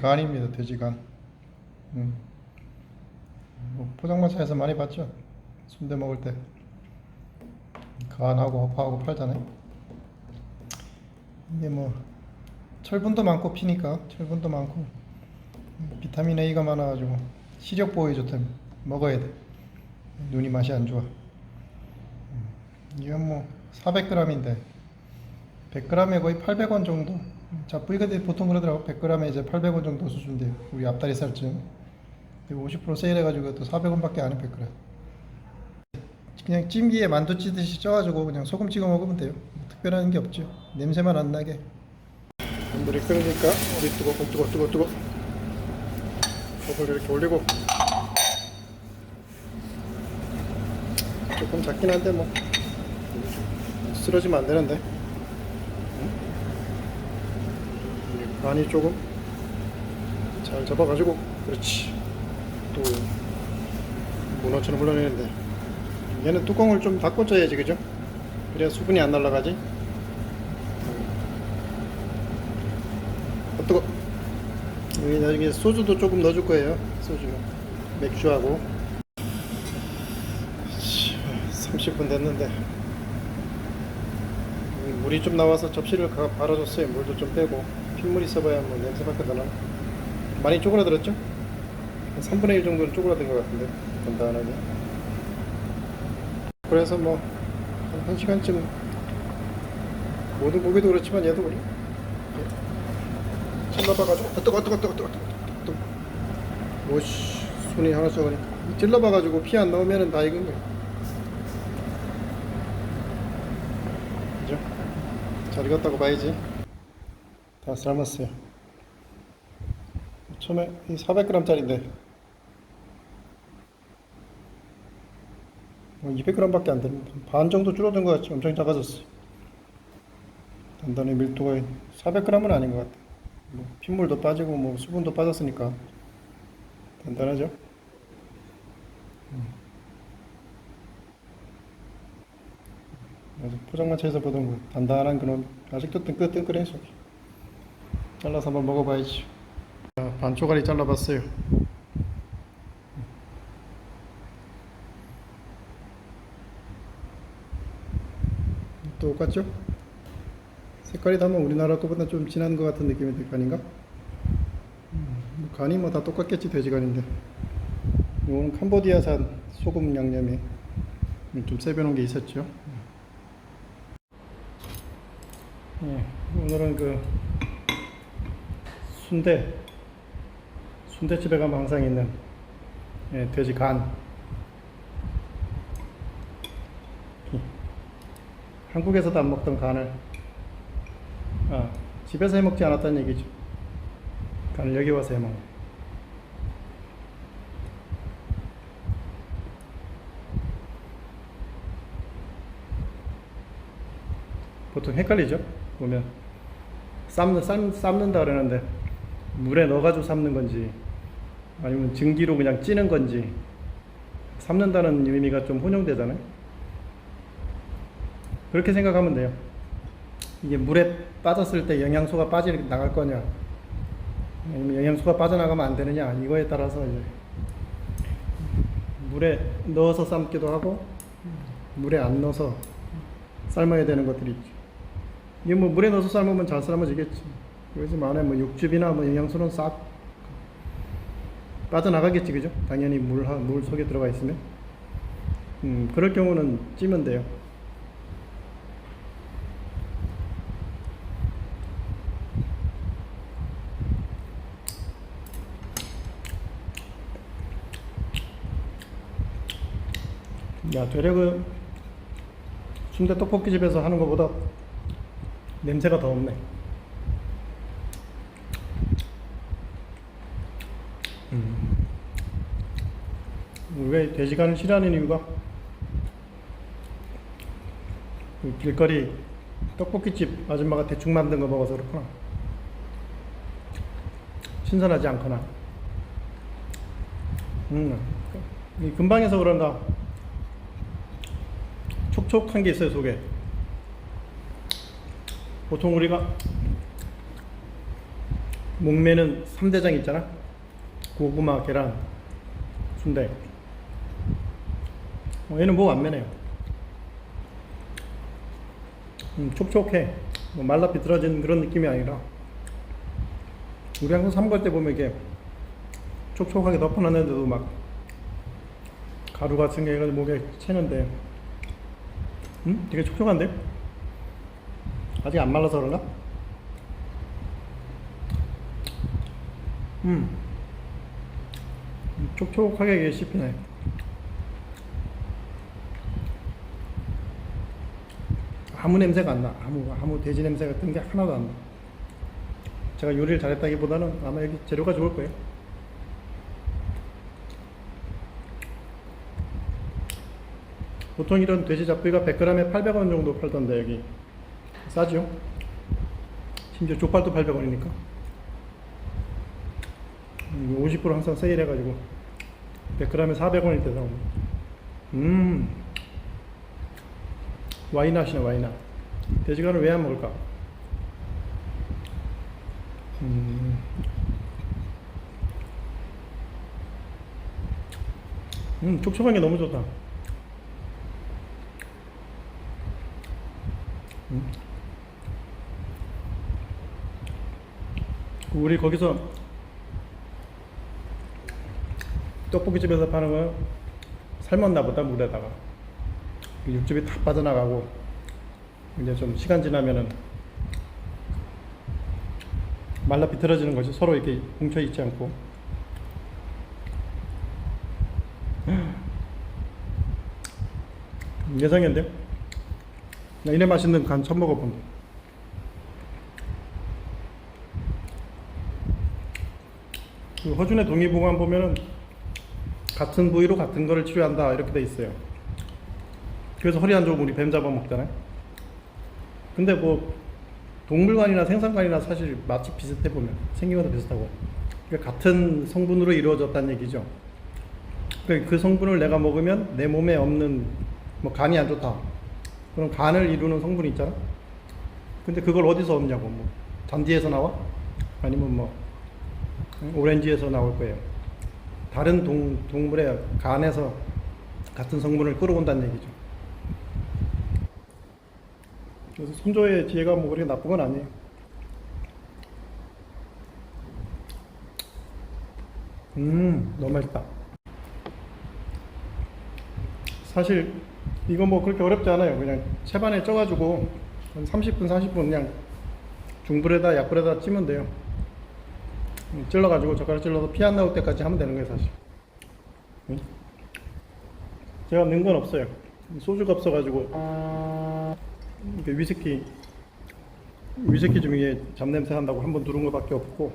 간입니다. 돼지간. 음. 뭐 포장마차에서 많이 봤죠. 순대 먹을 때 간하고 허파하고 팔잖아요. 이게 뭐 철분도 많고 피니까 철분도 많고 음, 비타민 A가 많아가지고 시력 보호에 좋다. 먹어야 돼. 눈이 맛이 안 좋아. 음, 이건 뭐 400g인데 100g에 거의 800원 정도. 자, 부위가 돼- 보통 그러더라고. 100g에 이제 800원 정도 수준돼요. 우리 앞다리 살쯤. 그리고 50% 세일해가지고 또 400원밖에 안 해, 100g. 그냥 찜기에 만두 찌듯이 쪄가지고 그냥 소금 찍어 먹으면 돼요. 뭐 특별한 게 없죠. 냄새만 안 나게. 물이 끓으니까 우리 뜨거, 뜨거, 뜨거, 뜨거. 밥을 이렇게 올리고. 조금 작긴 한데 뭐 쓰러지면 안 되는데. 간이 조금 잘 잡아가지고 그렇지. 또 문어처럼 흘러내는데. 얘는 뚜껑을 좀 닫고 쪄야지 그죠? 그래야 수분이 안 날아가지. 어, 뜨거. 여기 나중에 소주도 조금 넣어줄 거예요 소주 맥주하고. 30분 됐는데. 물이 좀 나와서 접시를 가- 갈아줬어요. 물도 좀 빼고 핏물 있어봐야 뭐 냄새밖에 더 나. 많이 쪼그라들었죠? 한 3분의 1 정도는 쪼그라든 것 같은데 간단하게. 그래서 뭐한 1시간쯤 모든 고기도 그렇지만 얘도 그래. 찔러봐가지고 아, 뜨거 뜨거 뜨거 뜨거 뜨거 오씨 손이 하나 썩으니까 찔러봐가지고 피 안 나오면은 다 익은 거야. 잘 익었다고 봐야지. 다 삶았어요. 처음에 400g짜리인데 200g밖에 안 됩니다. 반 정도 줄어든 것 같지. 엄청 작아졌어. 단단히 밀도가 400g은 아닌 것 같아. 뭐 핏물도 빠지고 뭐 수분도 빠졌으니까 단단하죠. 아주 포장마차에서 보던 그 단단한 그런 아직도 뜬끈뜬끈해 속이 잘라서 한번 먹어봐야지 자, 반초가리 잘라봤어요 똑같죠? 색깔이 다면 우리나라 거보다 좀 진한 것 같은 느낌이 들거 아닌가? 음, 뭐 간이 뭐 다 똑같겠지 돼지간인데 이거는 캄보디아산 소금 양념이 좀 세벼놓은 게 있었죠 예, 오늘은 그 순대 순대집에 가면 항상 있는 예, 돼지 간. 이, 한국에서도 안 먹던 간을 아, 집에서 해 먹지 않았다는 얘기죠. 간을 여기 와서 해 먹는. 보통 헷갈리죠? 보면. 삶는 삶, 삶는다 그러는데 물에 넣어가지고 삶는 건지 아니면 증기로 그냥 찌는 건지 삶는다는 의미가 좀 혼용되잖아요. 그렇게 생각하면 돼요. 이게 물에 빠졌을 때 영양소가 빠져 나갈 거냐, 아니면 영양소가 빠져나가면 안 되느냐 이거에 따라서 이제 물에 넣어서 삶기도 하고 물에 안 넣어서 삶아야 되는 것들이 있죠. 이게 뭐 물에 넣어서 삶으면 잘 삶아지겠지. 그렇지만 안에 뭐 육즙이나 뭐 영양소는 싹 빠져나가겠지, 그죠? 당연히 물, 하- 물 속에 들어가 있으면. 음, 그럴 경우는 찌면 돼요. 야, 되려 그 순대 떡볶이집에서 하는 것보다 냄새가 더 없네. 왜 돼지간을 싫어하는 이유가 그 길거리 떡볶이집 아줌마가 대충 만든 거 먹어서 그렇구나. 신선하지 않거나. 음, 이 근방에서 그런가 촉촉한 게 있어요 속에. 보통 우리가 목매는 3대장 있잖아. 고구마, 계란, 순대. 어, 얘는 뭐안 매네요. 음, 촉촉해. 뭐 말라 비틀어진 그런 느낌이 아니라 우리 항상 삼걸 때 보면 이게 촉촉하게 덮어놨는데도 막 가루 같은 게 목에 채는데 음? 되게 촉촉한데? 아직 안 말라서 그런가? 음. 음, 촉촉하게 씹히네. 아무 냄새가 안 나. 아무 아무 돼지 냄새 같은 게 하나도 안 나. 제가 요리를 잘했다기보다는 아마 여기 재료가 좋을 거예요. 보통 이런 돼지 잡비가 100g에 800원 정도 팔던데 여기 싸죠? 심지어 족발도 800원이니까 50% 항상 세일해가지고 100g에 400원일 때 나옵니다. 음 와이낫이네 와이낫. 돼지간을 왜안 먹을까? 음. 음, 촉촉한 게 너무 좋다. 음. 우리 거기서 떡볶이집에서 파는 거 삶았나 보다 물에다가 그 육즙이 다 빠져나가고 이제 좀 시간 지나면은 말라 비틀어지는 거지 서로 이렇게 뭉쳐 있지 않고 예상인데요? 나 이래 맛있는 간 처음 먹어본다. 그 허준의 동의보감 보면은 같은 부위로 같은 거를 치료한다 이렇게 돼 있어요. 그래서 허리 안 좋으면 우리 뱀 잡아 먹잖아요. 근데 뭐 동물관이나 생산관이나 사실 맛이 비슷해 보면 생긴 것도 비슷하고 그러니까 같은 성분으로 이루어졌다는 얘기죠. 그러니까 그 성분을 내가 먹으면 내 몸에 없는 뭐 간이 안 좋다. 그럼 간을 이루는 성분이 있잖아. 근데 그걸 어디서 얻냐고 뭐 잔디에서 나와? 아니면 뭐 오렌지에서 나올 거예요. 다른 동, 동물의 간에서 같은 성분을 끌어온다는 얘기죠. 그래서 선조의 지혜가 뭐 그렇게 나쁜 건 아니에요. 음, 너무 맛있다. 사실 이거 뭐 그렇게 어렵지 않아요. 그냥 채반에 쪄가지고 한 30분, 40분 그냥 중불에다 약불에다 찌면 돼요. 음, 찔러가지고 젓가락 찔러서 피 안 나올 때까지 하면 되는 거예요, 사실. 응? 제가 넣은 건 없어요. 소주가 없어가지고 이게 위스키 위스키 중에 잡냄새 한다고 한 번 누른 것밖에 없고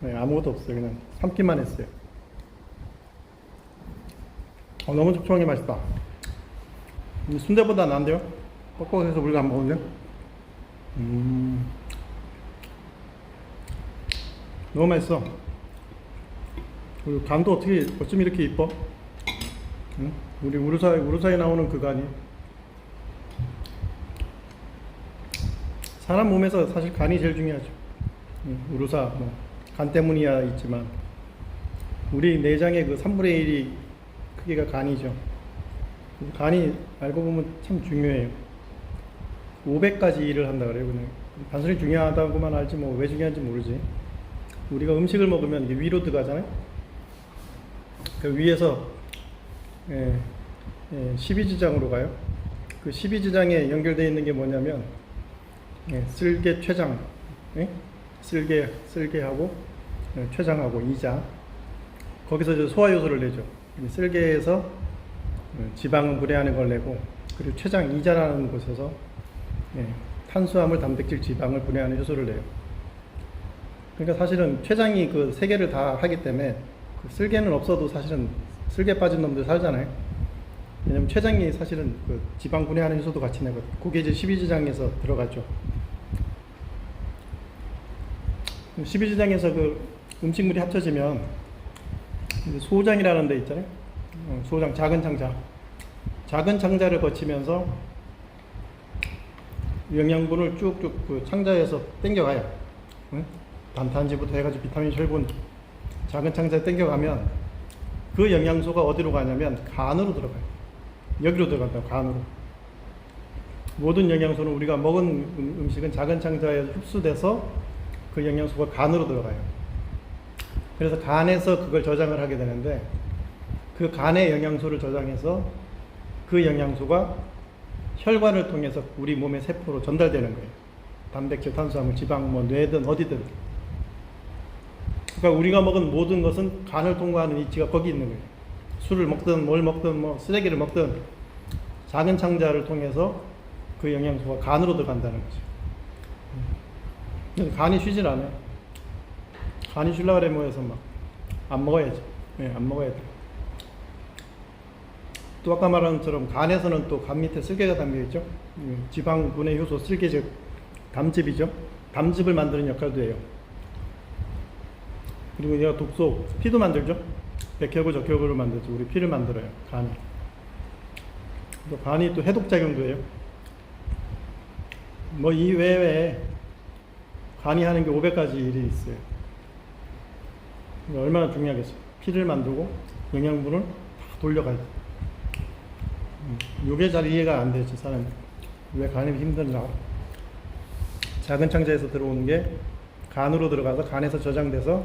네, 아무것도 없어요. 그냥 삼기만 했어요. 어, 너무 촉촉하게 맛있다. 이 순대보다 나은데요? 뻑뻑해서 우리가 안 먹는데? 음. 너무 맛있어. 그리고 간도 어떻게, 어쩜 이렇게 이뻐? 응? 우리 우루사에, 우루사에 나오는 그 간이. 사람 몸에서 사실 간이 제일 중요하죠. 응, 우루사, 뭐, 간 때문이야 있지만, 우리 내장의 그 3분의 1이 크기가 간이죠. 간이 알고 보면 참 중요해요. 500가지 일을 한다 그래요. 그냥 단순히 중요하다고만 알지 뭐 왜 중요한지 모르지. 우리가 음식을 먹으면 이게 위로 들어가잖아요. 그 위에서 예, 예, 12지장으로 가요. 그 12지장에 연결되어 있는 게 뭐냐면 예, 쓸개, 췌장, 예? 쓸개, 쓸개하고 예, 췌장하고 이자 거기서 이제 소화 요소를 내죠. 이 쓸개에서 어, 지방을 분해하는 걸 내고 그리고 췌장 이자라는 곳에서 예, 탄수화물, 단백질, 지방을 분해하는 효소를 내요. 그러니까 사실은 췌장이 그 세 개를 다 하기 때문에 그 쓸개는 없어도 사실은 쓸개 빠진 놈들 살잖아요. 왜냐면 췌장이 사실은 그 지방 분해하는 효소도 같이 내거든. 그게 이제 12지장에서 들어가죠. 12지장에서 그 음식물이 합쳐지면 소장이라는 데 있잖아요. 어, 소장 작은 창자. 작은 창자를 거치면서 영양분을 쭉쭉 그 창자에서 땡겨가요. 응? 단탄지부터 해가지고 비타민, 철분, 작은 창자에 땡겨가면 그 영양소가 어디로 가냐면 간으로 들어가요. 여기로 들어간다고 간으로. 모든 영양소는 우리가 먹은 음- 음식은 작은 창자에 흡수돼서 그 영양소가 간으로 들어가요. 그래서 간에서 그걸 저장을 하게 되는데 그 간의 영양소를 저장해서 그 영양소가 혈관을 통해서 우리 몸의 세포로 전달되는 거예요. 단백질, 탄수화물, 지방, 뭐 뇌든 어디든. 그러니까 우리가 먹은 모든 것은 간을 통과하는 위치가 거기 있는 거예요. 술을 먹든 뭘 먹든 뭐 쓰레기를 먹든 작은 창자를 통해서 그 영양소가 간으로 들어간다는 거죠. 간이 쉬질 않아요. 간이 쉬려고 그러면 해서 막 안 먹어야지. 예, 안 먹어야 돼. 또 아까 말한 것처럼 간에서는 또 간 밑에 쓸개가 담겨 있죠. 음, 지방 분해 효소 쓸개 즉 담즙이죠. 담즙을 만드는 역할도 해요. 그리고 얘가 독소 피도 만들죠. 백혈구 적혈구를 만들죠. 우리 피를 만들어요. 간이. 또 간이 또 해독 작용도 해요. 뭐 이 외에 간이 하는 게 500가지 일이 있어요. 이거 얼마나 중요하겠어요. 피를 만들고 영양분을 다 돌려가야 돼. 음, 요게 잘 이해가 안 되지 사람 왜 간이 힘든가 작은 창자에서 들어오는 게 간으로 들어가서 간에서 저장돼서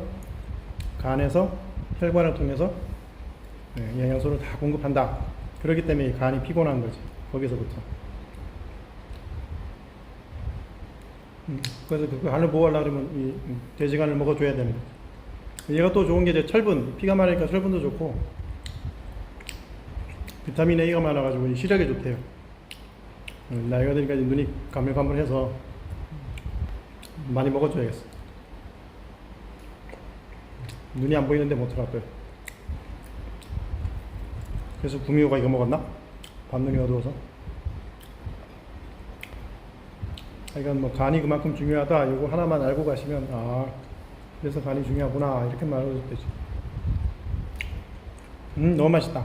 간에서 혈관을 통해서 예, 영양소를 다 공급한다 그렇기 때문에 이 간이 피곤한 거지 거기서부터 음, 그래서 그 간을 보호하려고 그러면 이 음, 돼지간을 먹어줘야 거지 얘가 또 좋은 게 이제 철분 피가 많으니까 철분도 좋고 비타민 A가 많아가지고 이 시력에 좋대요. 음, 나이가 드니까 눈이 가물가물해서 많이 먹어줘야겠어. 눈이 안 보이는데 못 들어갔어요. 그래서 구미호가 이거 먹었나? 밤눈이 어두워서. 하여간 뭐 간이 그만큼 중요하다. 이거 하나만 알고 가시면 아 그래서 간이 중요하구나 이렇게 말해도 되지. 음 너무 맛있다.